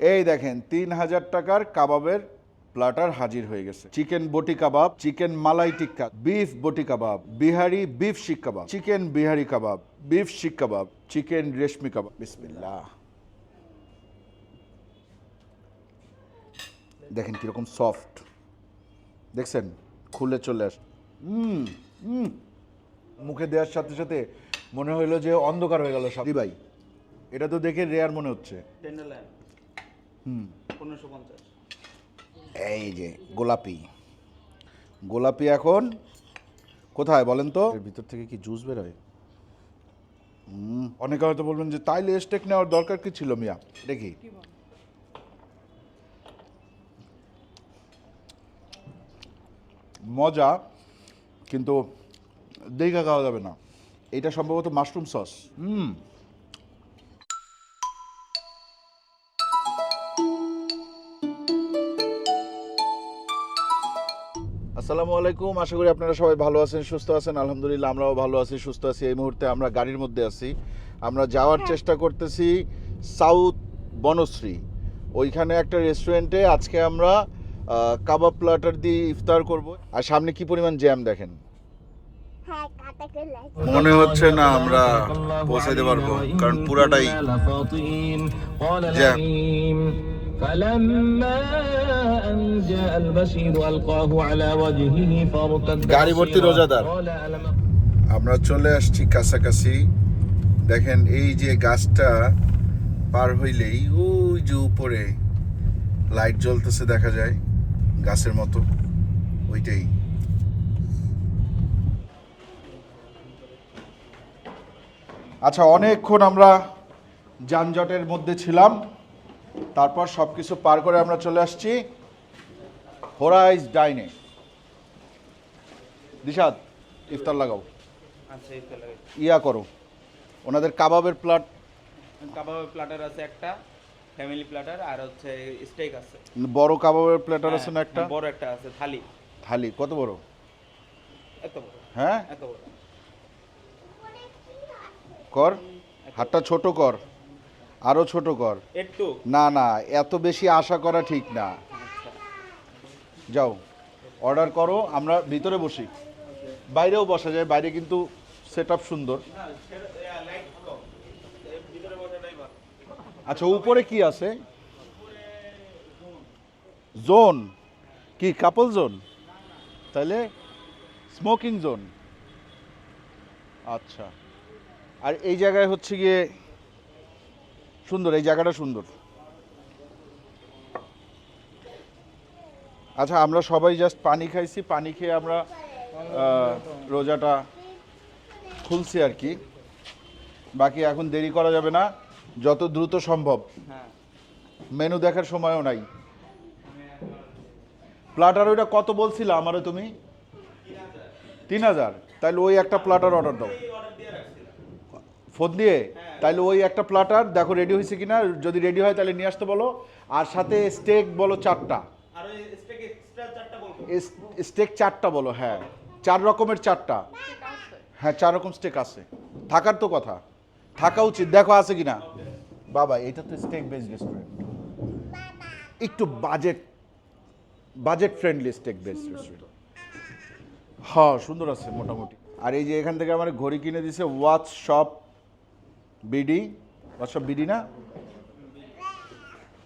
এই দেখেন তিন হাজার টাকার কাবাবের প্লাটার হাজির হয়ে গেছে। Chicken boti kebab chicken malai tikka beef boti kebab Bihari beef seekh kebab chicken Bihari kebab beef seekh kebab chicken রেশমি কাবাব। বিসমিল্লাহ। দেখেন কীরকম সফট। দেখছেন? খুলে চলে আস হুম হুম মুখে দেওয়ার সাথে সাথে মনে হইল যে অন্ধকার হয়ে গেল সব। ভাই। এটা তো দেখে রেয়ার মনে হচ্ছে। টেন্ডারল্যান্ড হুম পনেরোশো পঞ্চাশ। এই যে গোলাপি। গোলাপি এখন কোথায় বলেন তো? এর ভিতর থেকে কি জুস বেরোয়? হুম। অনেকে হয়তো বলবেন যে তাইলে স্টেক নেওয়ার দরকার কি ছিল মিয়া? দেখি। মজা কিন্তু দেখা খাওয়া যাবে না। এটা সম্ভবত মাশরুম সস হুম। আসসালামু আলাইকুম। আশা করি আপনারা সবাই ভালো আছেন সুস্থ আছেন। আলহামদুলিল্লাহ আমরাও ভালো আছি সুস্থ আছি। এই মুহূর্তে আমরা গাড়ির মধ্যে আছি। আমরা যাওয়ার চেষ্টা করতেছি সাউথ বনশ্রী। ওইখানে একটা রেস্টুরেন্টে আজকে আমরা কাবাব প্লাটার দিয়ে ইফতার করব। আর সামনে কি পরিমাণ জ্যাম দেখেন? হ্যাঁ মনে হচ্ছে না আমরা পৌঁছাইতে পারব কারণ পুরাটাই জ্যাম আমরা চলে আসছি কাছাকাছি। দেখেন এই যে গাছটা পার হইলেই ওই যে উপরে লাইট জ্বলতেছে দেখা যায় গাছের মতো ওইটাই। আচ্ছা অনেকক্ষণ আমরা যানজটের মধ্যে ছিলাম। তারপর সব কিছু পার করে আমরা চলে আসছি হোরাইজ ডাইনে। দিশাদ ইফতার লাগাও। ফেলে ইয়া করো। ওনাদের কাবাবের প্লাট কাবাবের প্লাটার আছে একটা ফ্যামিলি প্লাটার আর হচ্ছে স্টেক আছে। বড় কাবাবের প্ল্যাটার আছে না হ্যাঁ, একটা? বড় একটা আছে থালি। থালি কত বড়? এত বড়। হ্যাঁ? এত বড়। কর হাতটা ছোট কর। আরও ছোট কর। একটু? না না এত বেশি আশা করা ঠিক না। যাও অর্ডার করো আমরা ভিতরে বসি। বাইরেও বসা যায় বাইরে কিন্তু সেট আপ সুন্দর। আচ্ছা উপরে কি আছে? জোন কি কাপল জোন তাহলে স্মোকিং জোন আচ্ছা। আর এই জায়গায় হচ্ছে গিয়ে সুন্দর এই জায়গাটা সুন্দর। আচ্ছা আমরা সবাই জাস্ট পানি খাইছি পানি খেয়ে আমরা রোজাটা খুলছি আর কি। বাকি এখন দেরি করা যাবে না যত দ্রুত সম্ভব। হ্যাঁ। মেনু দেখার সময়ও নাই। প্লাটার ওইটা কত বলছিল আমারও তুমি? তিন হাজার। তাহলে ওই একটা প্লাটার অর্ডার দাও। ফোন দিয়ে তাহলে ওই একটা প্লাটার দেখো রেডি হয়েছে কিনা যদি রেডি হয় তাহলে নিয়ে আসতে বলো। আর সাথে স্টেক বলো চারটা। স্টেক চারটা বলো। হ্যাঁ। চার রকমের চারটা। হ্যাঁ চার রকম স্টেক আছে। থাকার তো কথা। থাকা উচিত। দেখো আছে কিনা? বাবা এটা তো স্টেক বেস রেস্টুরেন্ট একটু budget budget friendly steak base restaurant হ্যাঁ সুন্দর আছে মোটামুটি। আর এই যে এখান থেকে আমার ঘড়ি কিনে দিছে watch shop BD? Watch BD না?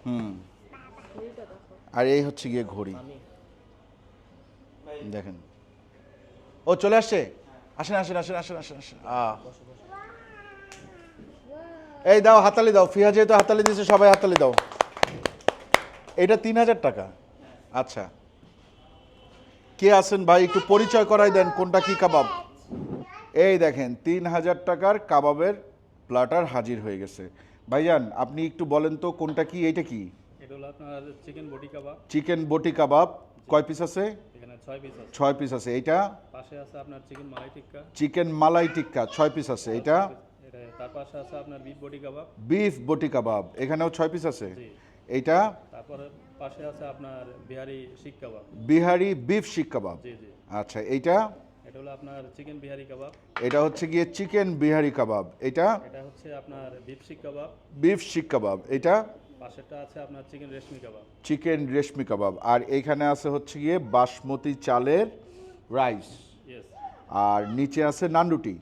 হুম। আর এই হচ্ছে গিয়ে ঘড়ি। দেখেন। ও, চলে আসছে? আসেন আসেন আসেন আসেন আসেন আসেন। এই দাও হাতালি দাও। ফিহা যেহেতু হাতালি দিয়েছে, সবাই হাতালি দাও। এটা তিন হাজার টাকা। আচ্ছা। কে আছেন ভাই? একটু পরিচয় করাই দেন, কোনটা কি কাবাব? এই দেখেন, তিন হাজার টাকার কাবাবের প্লাটার হাজির হয়ে গেছে। ভাইজান আপনি একটু বলেন তো কোনটা কি এইটা কি? Chicken boti kebab. Chicken boti কাবাব কয় পিস আছে? ছয় পিস আছে। ছয় পিস আছে এইটা? পাশে আছে আপনার চিকেন মালাই টিক্কা। চিকেন মালাই টিক্কা ছয় পিস আছে এটা এটা তার পাশে আছে আপনার বিফ বটি কাবাব। বিফ বটি কাবাব এখানেও ছয় পিস আছে? এইটা? তারপরে পাশে আছে আপনার বিহারি শিক কাবাব। বিহারি বিফ শিক কাবাব। আচ্ছা এইটা? এটা হলো আপনার চিকেন বিহারি কাবাব। এটা হচ্ছে গিয়ে চিকেন বিহারি কাবাব। এটা এটা হচ্ছে আপনার বিফ শিক কাবাব। বিফ শিক কাবাব। এটা পাশেরটা আছে আপনার চিকেন রেশমি কাবাব। চিকেন রেশমি কাবাব। আর এইখানে আছে হচ্ছে গিয়ে বাসমতি চালের রাইস। আর নিচে আছে নান রুটি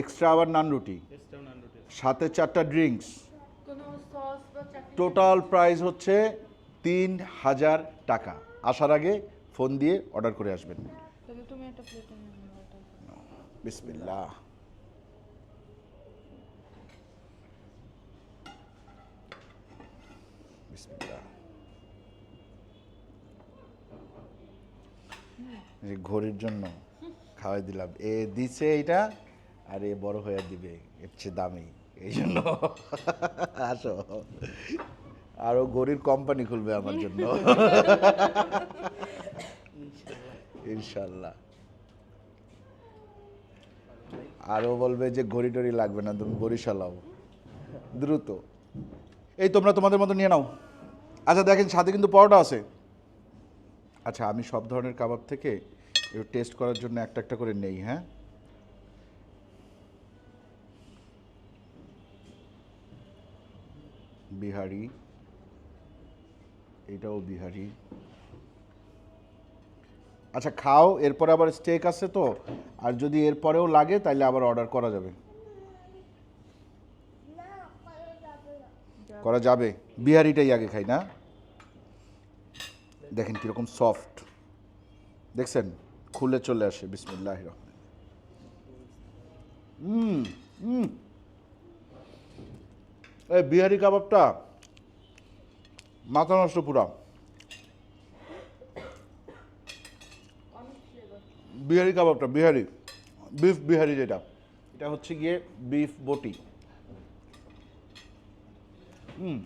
এক্সট্রা আবার নান রুটি এক্সট্রা নান রুটি সাথে চারটা ড্রিঙ্কস। কোনো সস বা চাটনি? টোটাল প্রাইস হচ্ছে তিন হাজার টাকা। আসার আগে ফোন দিয়ে অর্ডার করে আসবেন। তুমি একটা প্লেটে বিসমিল্লাহ। বিসমিল্লাহ। ঘড়ির জন্য খাওয়াই দিলাম। এ দিছে এটা আর এ বড় হয়ে দিবে এর চেয়ে দামি। এই জন্য আসো। আরও ঘড়ির কোম্পানি খুলবে আমার জন্য। ইনশাল্লাহ। আরও বলবে যে ঘড়ি টড়ি লাগবে না, তুমি চালাও দ্রুত। এই তোমরা তোমাদের মতো নিয়ে নাও। আচ্ছা দেখেন, সাথে কিন্তু পরোটা আছে। আচ্ছা আমি সব ধরনের কাবাব থেকে একটু টেস্ট করার জন্য একটা একটা করে নেই হ্যাঁ? বিহারি। এটাও বিহারি। আচ্ছা খাও, এরপরে আবার স্টেক আছে তো, আর যদি এরপরেও লাগে তাহলে আবার অর্ডার করা যাবে। করা যাবে। বিহারিটাই আগে খাই না? দেখেন কীরকম সফট দেখছেন? খুলে চলে আসে বিসমুল্লাহ রহমান হুম হুম এই বিহারি কাবাবটা মাথা নষ্ট পুরা। বিহারি কাবাবটা বিহারি। বিফ বিহারি যেটা। এটা হচ্ছে গিয়ে বিফ বটি। হুম।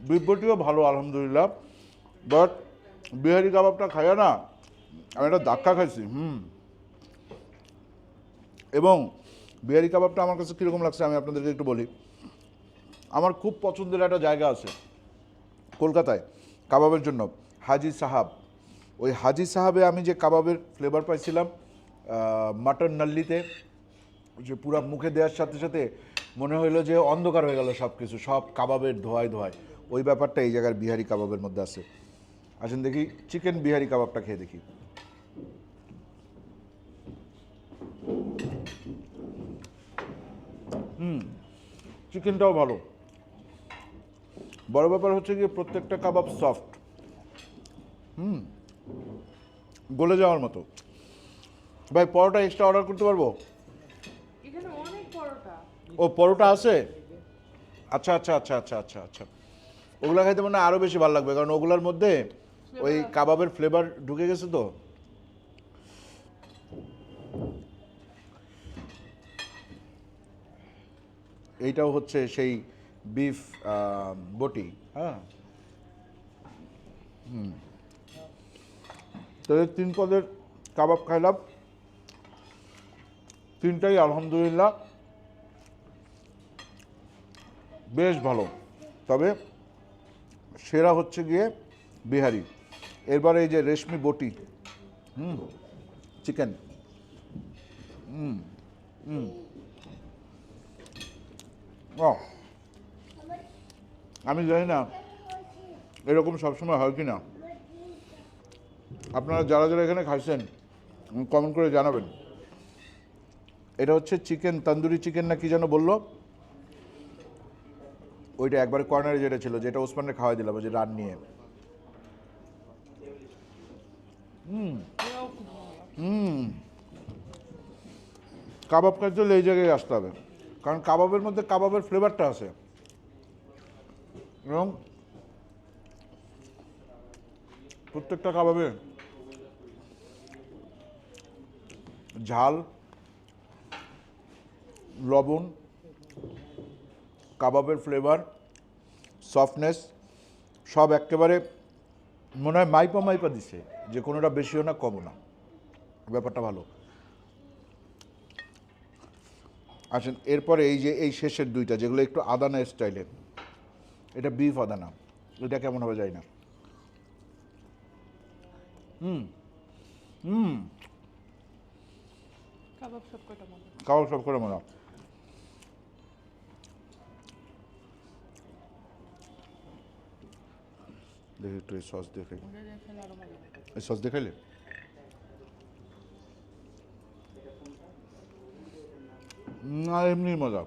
বিফ বটিও ভালো আলহামদুলিল্লাহ। বাট বিহারি কাবাবটা খাইয়া না আমি একটা ধাক্কা খাইছি হুম। এবং বিহারি কাবাবটা আমার কাছে কীরকম লাগছে আমি আপনাদেরকে একটু বলি। আমার খুব পছন্দের একটা জায়গা আছে কলকাতায় কাবাবের জন্য হাজি সাহাব। ওই হাজি সাহাবে আমি যে কাবাবের ফ্লেভার পাইছিলাম মাটন নাল্লিতে যে পুরা মুখে দেওয়ার সাথে সাথে মনে হইল যে অন্ধকার হয়ে গেল সব কিছু সব কাবাবের ধোয়ায় ধোয়ায়। ওই ব্যাপারটা এই জায়গার বিহারি কাবাবের মধ্যে আছে। আসেন দেখি চিকেন বিহারি কাবাবটা খেয়ে দেখি। হুম চিকেনটাও ভালো। বড় ব্যাপার হচ্ছে গিয়ে প্রত্যেকটা কাবাব সফট হুম। গলে যাওয়ার মতো। ভাই পরোটা এক্সট্রা অর্ডার করতে পারব? ও পরোটা আছে? আচ্ছা আচ্ছা আচ্ছা আচ্ছা আচ্ছা আচ্ছা। ওগুলা খাইতে মানে আরও বেশি ভালো লাগবে কারণ ওগুলার মধ্যে ওই কাবাবের ফ্লেভার ঢুকে গেছে তো। এইটাও হচ্ছে সেই বিফ বটি হ্যাঁ? হুম। তো এই তিন পদের কাবাব খাইলাম। তিনটাই আলহামদুলিল্লাহ। বেশ ভালো। তবে সেরা হচ্ছে গিয়ে বিহারি। এরবার এই যে রেশমি বটি। হুম, চিকেন। হুম হুম। ও আমি জানি না, এরকম সবসময় হয় কি না। আপনারা যারা যারা এখানে খাইছেন কমেন্ট করে জানাবেন। এটা হচ্ছে চিকেন তন্দুরি চিকেন না কি যেন বলল? ওইটা একবার কর্নারে যেটা ছিল, যেটা ওসমানের খাওয়াই দিলাম যে রান নিয়ে। হুম। কাবাব হলে এই জায়গায় আসতে হবে। কারণ কাবাবের মধ্যে কাবাবের ফ্লেভারটা আছে। এবং প্রত্যেকটা কাবাবে ঝাল, লবণ, কাবাবের ফ্লেভার সফটনেস সব একেবারে মনে হয় মাইপা মাইপা দিছে, যে কোনোটা বেশিও না কমও না। ব্যাপারটা ভালো। আসেন, এরপরে এই যে, এই শেষের দুইটা, যেগুলো একটু আদানা স্টাইলের এটা বিফ আদানা, এটা কেমন হবে যায় না। হুম হুম। কাবাব সব করে মনে দেখি একটু সস দিয়ে খাই। এই সস দিয়ে খাইলে? না এমনি মজা।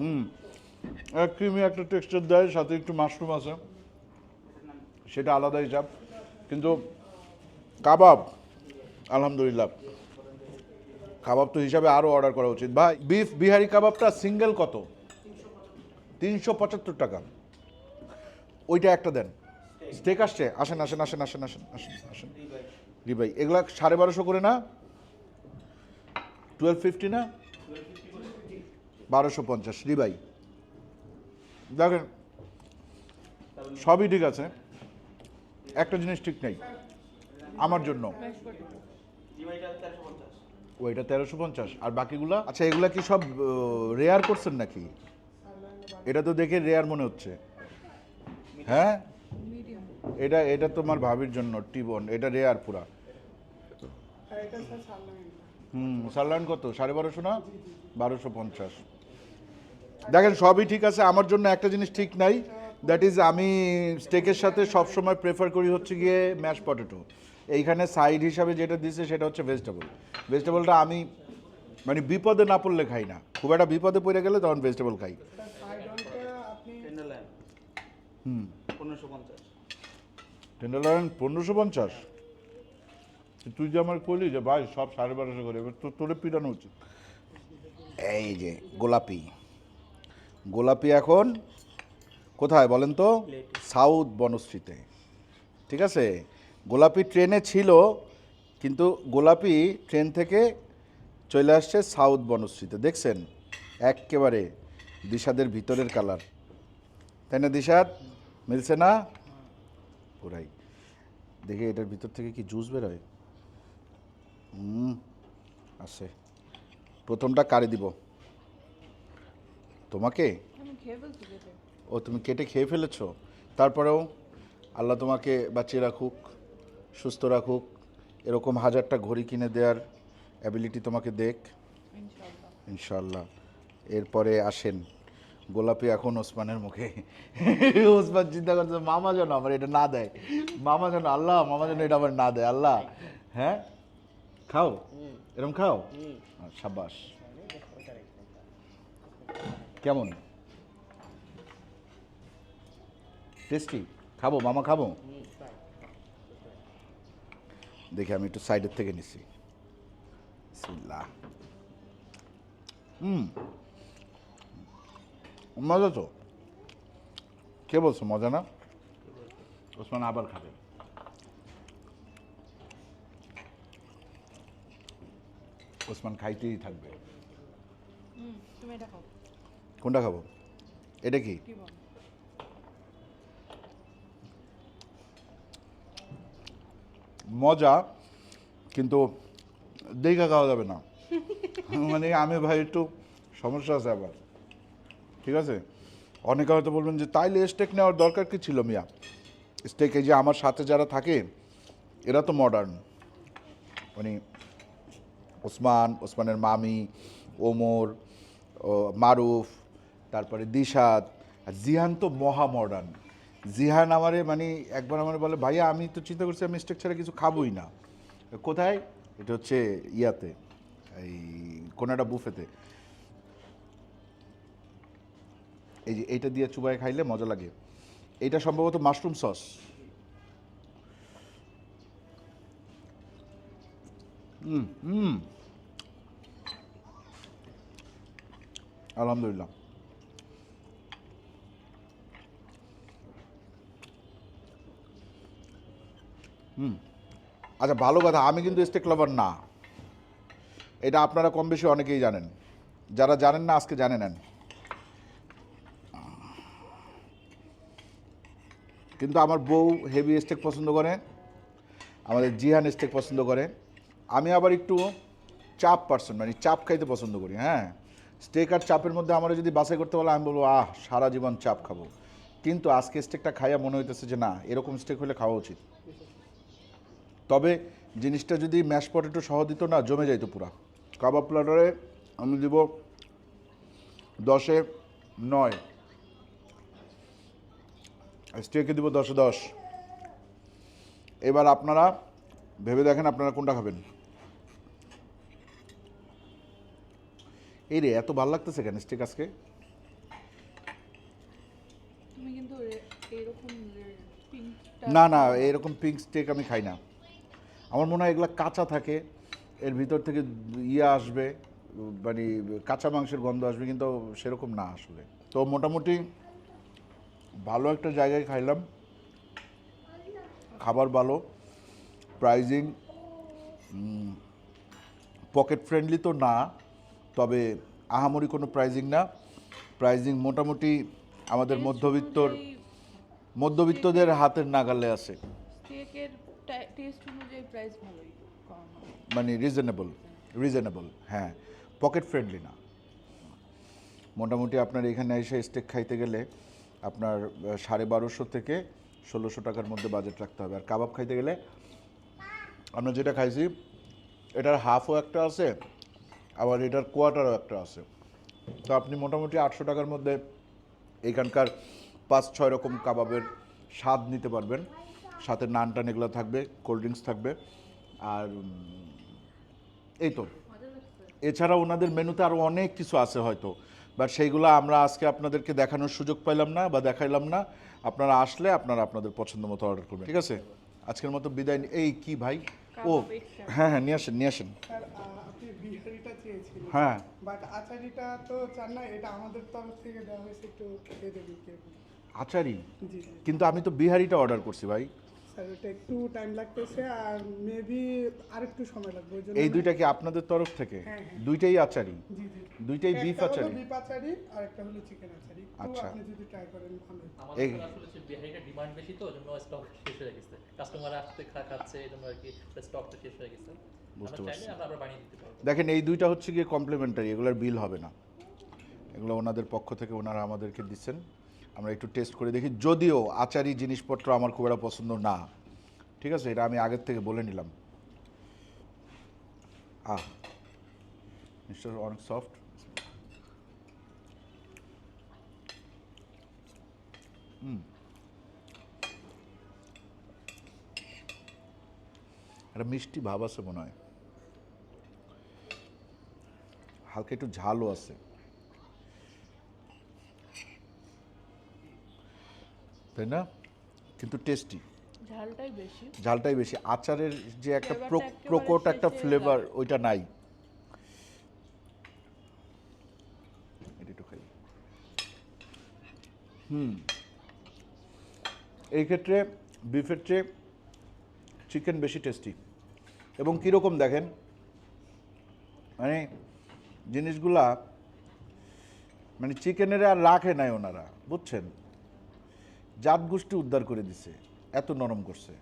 হুম। এক ক্রিমি একটা টেক্সচার দেয় সাথে একটু মাশরুম আছে। সেটা আলাদা হিসাব। কিন্তু কাবাব আলহামদুলিল্লাহ। কাবাব তো হিসাবে আরও অর্ডার করা উচিত। ভাই, বিফ, বিহারি কাবাবটা সিঙ্গেল কত? তিনশো পঁচাত্তর টাকা। ওইটা একটা দেন। স্টেক আসছে? আসেন আসেন আসেন আসেন আসেন আসেন আসেন। জি ভাই, এগুলা সাড়ে বারোশো করে না? টুয়েলভ ফিফটি না? বারোশো পঞ্চাশ রিবাই দেখেন, সবই ঠিক আছে। একটা জিনিস ঠিক নেই। আমার জন্য। ওইটা তেরোশো পঞ্চাশ, আর বাকিগুলা? আচ্ছা এগুলা কি সব রেয়ার করছেন নাকি? এটা তো দেখে রেয়ার মনে হচ্ছে। হ্যাঁ? এটা এটা তোমার ভাবির জন্য টিবন এটা রেয়ার পুরা। হুম সারলাইন কত? সাড়ে বারোশো না? বারোশো পঞ্চাশ। দেখেন, সবই ঠিক আছে, আমার জন্য একটা জিনিস ঠিক নাই। দ্যাট ইজ আমি স্টেকের সাথে সবসময় প্রেফার করি হচ্ছে গিয়ে ম্যাশ পটেটো এইখানে সাইড হিসাবে যেটা দিছে সেটা হচ্ছে ভেজিটেবল ভেজিটেবলটা আমি মানে বিপদে না পড়লে খাই না। খুব একটা বিপদে পড়ে গেলে তখন ভেজিটেবল খাই। হুম পনেরোশো পঞ্চাশ। তুই যে আমার কইলি যে, ভাই, সব সাড়ে বারোশো করে, এবার তো তোরে পিটানো উচিত। এই যে, গোলাপি। গোলাপি এখন কোথায় বলেন তো? সাউথ বনশ্রীতে। ঠিক আছে? গোলাপি ট্রেনে ছিল, কিন্তু গোলাপি ট্রেন থেকে চলে আসছে সাউথ বনশ্রীতে। দেখছেন? একেবারে দিশাদের ভিতরের কালার। তাই না দিশাদ? মিলছে না? পুরাই। দেখে এটার ভিতর থেকে কি জুস বেরোয়? হুম, আছে। প্রথমটা কারে দিব। তোমাকে? ও তুমি কেটে খেয়ে ফেলেছ? তারপরেও আল্লাহ তোমাকে বাঁচিয়ে রাখুক সুস্থ রাখুক এরকম হাজারটা ঘড়ি কিনে দেওয়ার অ্যাবিলিটি তোমাকে দেখ। ইনশাল্লাহ এরপরে আসেন গোলাপি এখন ওসমানের মুখে। ওসমান চিন্তা করছে মামা যেন আমার এটা না দেয়। মামা যেন আল্লাহ মামা যেন এটা আমার না দেয়। আল্লাহ হ্যাঁ? খাও? এরকম খাও? সাবাস কেমন? টেস্টি খাব মামা খাব? দেখি আমি একটু সাইডের থেকে নিছি। হুম। মজা তো। কে বলছো মজা না? ওসমান আবার খাবে। ওসমান খাইতেই থাকবে। তুমি এটা কোনটা খাব? এটা কি কি বল মজা কিন্তু দেখা খাওয়া যাবে না। মানে আমি ভাই একটু সমস্যা আছে আবার ঠিক আছে? অনেকে হয়তো বলবেন যে তাইলে স্টেক নেওয়ার দরকার কি ছিল মিয়া? স্টেক এই যে আমার সাথে যারা থাকে এরা তো মডার্ন মানে ওসমান ওসমানের মামি ওমর ও মারুফ তারপরে দিশাদ আর জিহান তো মহা মডার্ন জিহান আমারে মানে একবার আমার বলে, ভাইয়া, আমি তো চিন্তা করছি আমি স্টেক ছাড়া কিছু খাবোই না। কোথায়? এটা হচ্ছে ইয়াতে, এই কোনো একটা বুফেতে। এই যে এইটা দিয়ে চুবাই খাইলে মজা লাগে। এটা সম্ভবত মাশরুম সস। হুম হুম আলহামদুলিল্লাহ। হুম। আচ্ছা ভালো কথা, আমি কিন্তু স্টেক লাভার না। এটা আপনারা কম বেশি অনেকেই জানেন। যারা জানেন না, আজকে জানে নেন। কিন্তু আমার বউ হেভি স্টেক পছন্দ করে, আমাদের জিহান স্টেক পছন্দ করে। আমি আবার একটু চাপ পার্সন মানে চাপ খাইতে পছন্দ করি হ্যাঁ। স্টেক আর চাপের মধ্যে আমরা যদি বাসাই করতে বলে, আমি বলব, আহ, সারা জীবন চাপ খাব। কিন্তু আজকে স্টেকটা খাইয়া মনে হইতেছে যে না, এরকম স্টেক হলে খাওয়া উচিত। তবে জিনিসটা যদি ম্যাশ পটেটো সহ দিত না জমে যাইতো পুরা। কাবাব প্লাটারে আমি দিব দশে নয়। স্টেকে দিব দশে দশ। এবার আপনারা ভেবে দেখেন আপনারা কোনটা খাবেন। এই রে এত ভালো লাগতেছে কেন স্টেক আজকে? না না এরকম পিঙ্ক স্টেক আমি খাই না। আমার মনে হয় এগুলো কাঁচা থাকে এর ভিতর থেকে ইয়ে আসবে মানে কাঁচা মাংসের গন্ধ আসবে কিন্তু সেরকম না আসলে। তো মোটামুটি ভালো একটা জায়গায় খাইলাম। খাবার ভালো প্রাইজিং পকেট ফ্রেন্ডলি তো না তবে আহামরি কোনো প্রাইজিং না। প্রাইজিং মোটামুটি আমাদের মধ্যবিত্তর মধ্যবিত্তদের হাতের নাগালে আছে। টেস্ট অনুযায়ী প্রাইস ভালোই, কম। মানে রিজনেবল রিজনেবল হ্যাঁ পকেট ফ্রেন্ডলি না। মোটামুটি আপনার এখানে এসে স্টেক খাইতে গেলে আপনার সাড়ে বারোশো থেকে ষোলোশো টাকার মধ্যে বাজেট রাখতে হবে। আর কাবাব খাইতে গেলে, আমরা যেটা খাইছি, এটার হাফও একটা আছে, আবার এটার কোয়ার্টারও একটা আছে। তো আপনি মোটামুটি আটশো টাকার মধ্যে এখানকার পাঁচ ছয় রকম কাবাবের স্বাদ নিতে পারবেন। সাথে নান টান এগুলো থাকবে কোল্ড ড্রিঙ্কস থাকবে আর এই তো। এছাড়া ওনাদের মেনুতে আরও অনেক কিছু আছে হয়তো বাট সেইগুলো আমরা আজকে আপনাদেরকে দেখানোর সুযোগ পাইলাম না বা দেখাইলাম না। আপনারা আসলে আপনারা আপনাদের পছন্দ মতো অর্ডার করবেন ঠিক আছে? আজকের মতো বিদায় এই কি ভাই? ও হ্যাঁ হ্যাঁ নিয়ে আসেন নিয়ে আসেন। হ্যাঁ। বাট আচারিটা তো চান না এটা আমাদের তরফ থেকে দেওয়া হয়েছে একটু খেয়ে দেবেন কি আপনি? আচারি? কিন্তু আমি তো বিহারিটা অর্ডার করছি ভাই। স্যার ওটা একটু টাইম লাগতেছে আর মেবি আর একটু সময় লাগবে ওই জন্য এই দুইটা কি আপনাদের তরফ থেকে? হ্যাঁ, হ্যাঁ। দুইটাই আচারি? জি জি। দুইটাই বিফ একটা আচারি? বিফ আচারি আর একটা হলো চিকেন আচারি। আচ্ছা। আপনি যদি ট্রাই করেন ভালো আমাদের আসলে বিহারিটা ডিমান্ড বেশি তো জন্য স্টক শেষ হয়ে গেছে। কাস্টমার আসতে খাচ্ছে এই জন্য আর কি স্টকটা শেষ হয়ে গেছে। বুঝতে পারছি। দেখেন এই দুইটা হচ্ছে গিয়ে কমপ্লিমেন্টারি এগুলোর বিল হবে না। এগুলো ওনাদের পক্ষ থেকে ওনারা আমাদেরকে দিচ্ছেন। আমরা একটু টেস্ট করে দেখি। যদিও আচারি জিনিসপত্র আমার খুব একটা পছন্দ না। ঠিক আছে? এটা আমি আগের থেকে বলে নিলাম। আহ নিশ্চয় অনেক সফট একটা মিষ্টি ভাব আছে মনে হয়। হালকা একটু ঝালও আছে। তাই না? কিন্তু টেস্টি ঝালটাই বেশি। ঝালটাই বেশি। আচারের যে একটা প্রকট একটা ফ্লেভার ওইটা নাই। হুম। এই ক্ষেত্রে বিফের চেয়ে চিকেন বেশি টেস্টি এবং কীরকম দেখেন? মানে জিনিসগুলা মানে চিকেনের আর রাখে নাই ওনারা বুঝছেন? জাত গোষ্ঠী উদ্ধার করে দিছে, এত নরম করছে।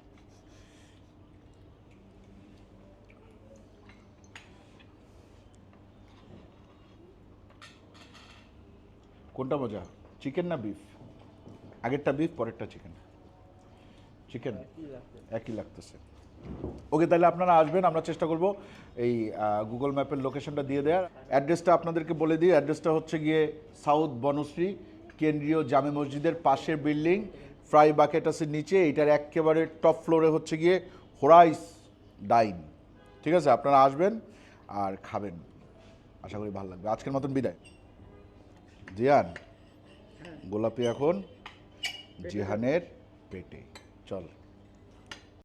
কোনটা মজা? চিকেন না বিফ আগেরটা বিফ পরেরটা চিকেন চিকেন একই লাগতেছে। ওকে, তাহলে আপনারা আসবেন, আমরা চেষ্টা করব এই গুগল ম্যাপের লোকেশনটা দিয়ে দেওয়ার। অ্যাড্রেসটা আপনাদেরকে বলে দিই। অ্যাড্রেসটা হচ্ছে গিয়ে সাউথ বনশ্রী কেন্দ্রীয় জামে মসজিদের পাশের বিল্ডিং ফ্রাই বাকেটাসের নিচে এটার একেবারে টপ ফ্লোরে হচ্ছে গিয়ে হোরাইস ডাইন। ঠিক আছে? আপনারা আসবেন আর খাবেন। আশা করি ভালো লাগবে। আজকের মতন বিদায়। জিয়ান গোলাপি এখন জিহানের পেটে। চল।